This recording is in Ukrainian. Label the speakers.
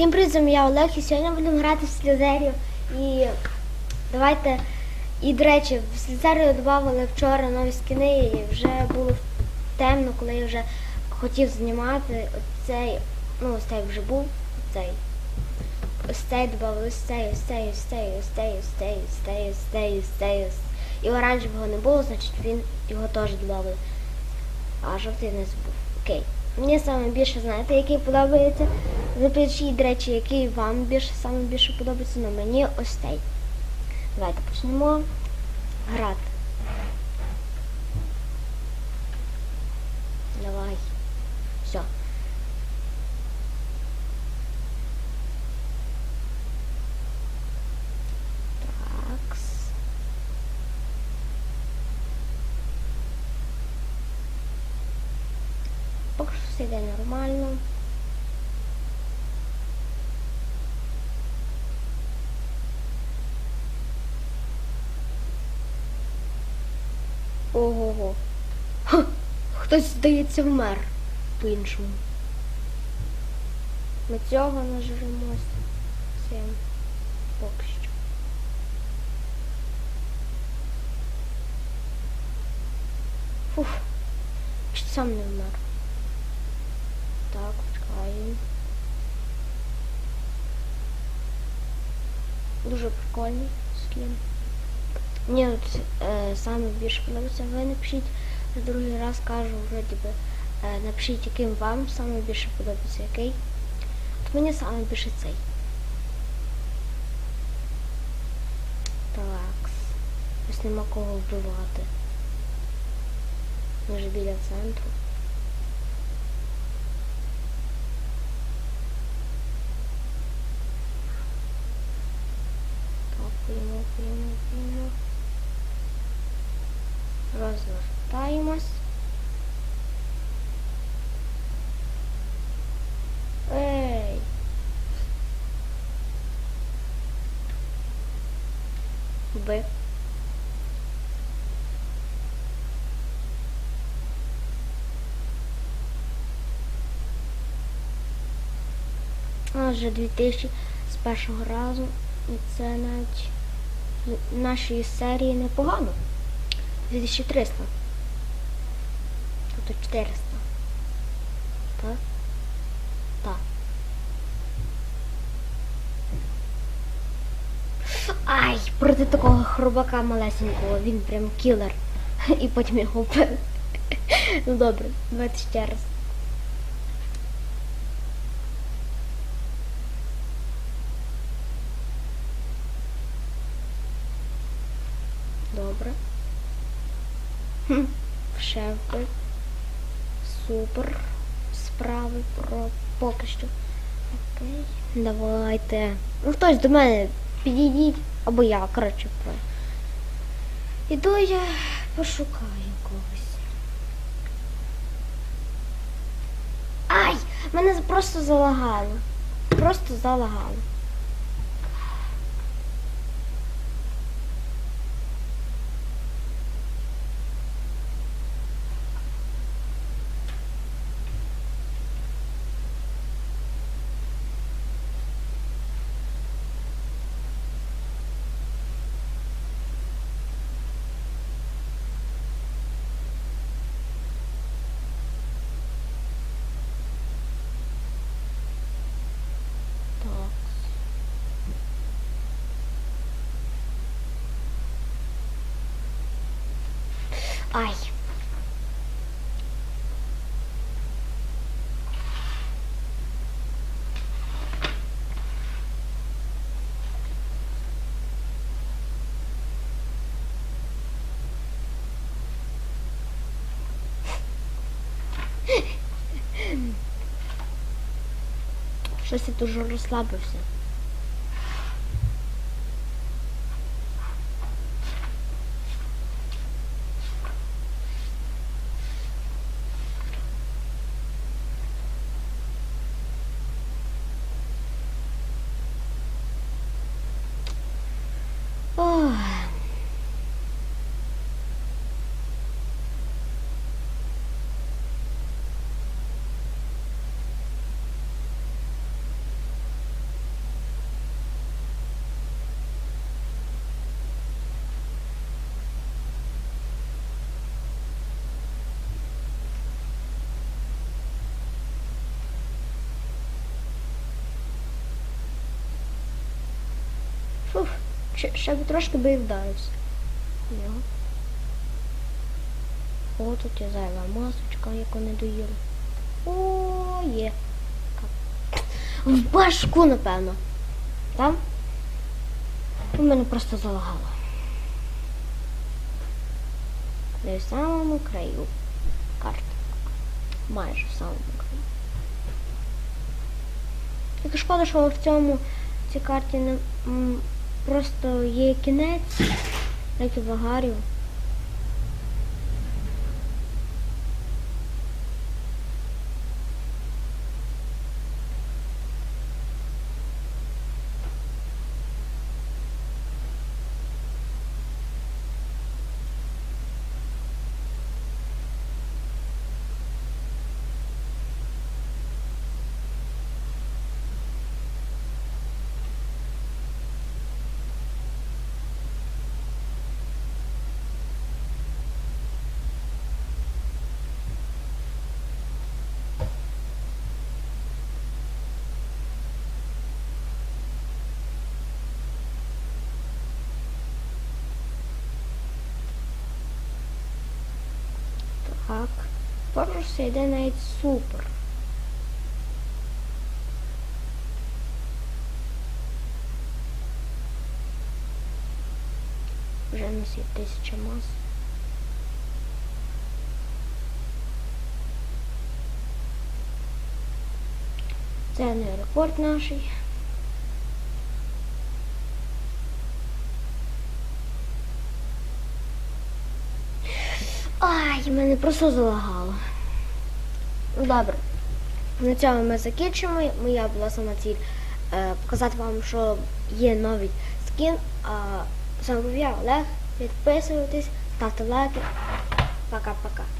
Speaker 1: Всім привіт, я Олег, і сьогодні будемо грати в слізерію. І давайте. І, до речі, в слізерію додавали вчора нові скини, і вже було темно, коли я вже хотів знімати оцей, ну ось цей вже був, цей. Ось цей додавали, ось цей, ось цей, ось цей, ось цей, ось цей, ось цей, ось цей, ось цей, ось. І оранжевого не було, значить він його теж додали. А жовтий не був. Окей. Мені саме більше, знаєте, який подобається. Запишіть, до речі, який вам більше саме більше подобається, але мені ось цей. Давайте почнемо грати. Давай. Все. Такс. Поки що все йде нормально. Ого-го. Ха! Хтось, здається, вмер по-іншому. Ми цього нажремось. Цим поки що. Фух. Сам не вмер. Так, чекаємо. Дуже прикольний скін. Мені от, е, саме більше подобається. Ви напишіть на другий раз кажу, вроді би, е, напишіть, яким вам саме більше подобається, який. От мені саме більше цей. Так. Ось нема кого вбивати. Ми ж біля центру. Вбив. А, вже 2000 з першого разу. І це навіть в нашій серії непогано. 2300. Тобто 400. Так? Так. Ай, проти такого хробака малесенького, він прям кілер. І потім його вбив. Ну добре, давайте ще раз. Добре. Хм, ще вбив. Супер. Справи про поки що. Окей. Давайте. Ну хтось до мене підійдіть. Або я, коротше, про. Іду я пошукаю когось. Ай! Мене просто залагало. Просто залагало. Так. Ай. Щось я дуже розслабився. Фух, ще, ще трошки би і вдарився. О, тут є зайва масочка, яку не доїли. О, є. В башку, напевно. Там? У мене просто залагало. Не в самому краю. Карта. Майже в самому краю. Тільки шкода, що в цьому цій карті не просто є кінець, як і в Агарію. Так. Поруч йде навіть супер. Вже в нас є тисяча мас. Це не аеропорт наш. Ай, мене просто залагало. Ну, Добре. На цьому ми закінчимо. Моя була сама ціль е, показати вам, що є новий скін. А вами був я, Олег. Підписуйтесь, ставте лайки. Пока-пока.